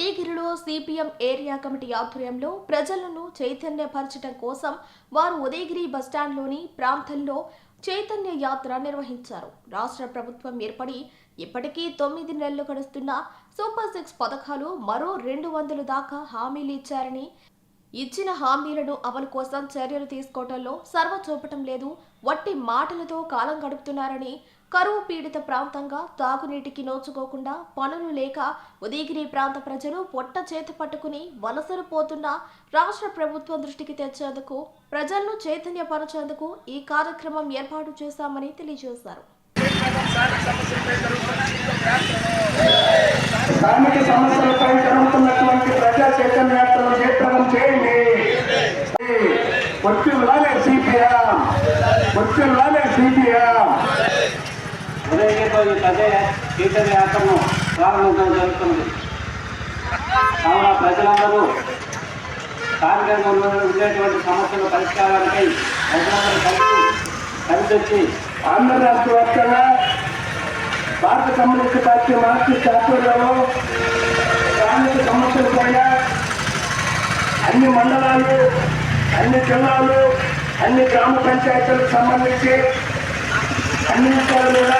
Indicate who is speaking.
Speaker 1: ఉదయగిరిలో CPM area committee ఆధ్వర్యంలో ప్రజలను చైతన్యపరచడం కోసం వారు ఉదయగిరి బస్టాండ్లోని ప్రాంతంలో చైతన్య యాత్ర నిర్వహించారు. రాష్ట్ర ప్రభుత్వం ఏర్పడి ఇప్పటికీ తొమ్మిది నెలలు గడుస్తున్న సూపర్ సిక్స్ పథకాలు మరో రెండు వందల దాకా హామీలు ఇచ్చారని ఇచ్చిన హామీలను అమలు కోసం చర్యలు తీసుకోవడంలో సర్వ చూపటం లేదు వట్టి మాటలతో కాలం గడుపుతున్నారని కరువు పీడిత ప్రాంతంగా తాగునీటికి నోచుకోకుండా పనులు లేక ఉదయగిరి ప్రాంత ప్రజలు పొట్ట చేత పట్టుకుని వలసలు పోతున్న రాష్ట్ర ప్రభుత్వం దృష్టికి తెచ్చేందుకు ప్రజలను చైతన్యపరచేందుకు ఈ కార్యక్రమం ఏర్పాటు చేశామని తెలియజేశారు.
Speaker 2: చేయండి? వర్తిల్లాలే సిపిఎం
Speaker 3: కీర్తన యాత్రను ప్రారంభించడం జరుగుతుంది కావున ప్రజలందరూ స్థానికంగా ఉండేటువంటి సమస్యల పరిష్కారానికి ప్రజలందరూ కలిసి కలిసి వచ్చి
Speaker 2: ఆంధ్ర రాష్ట్ర వ్యాప్తంగా భారత కమ్యూనిస్ట్ పార్టీ మార్క్సిస్ట్ ఆధ్వర్యంలో స్థానిక సమస్యలపై అన్ని మండలాలు అన్ని జిల్లాలు అన్ని గ్రామ పంచాయతీలకు సంబంధించి అన్ని విషయాల మీద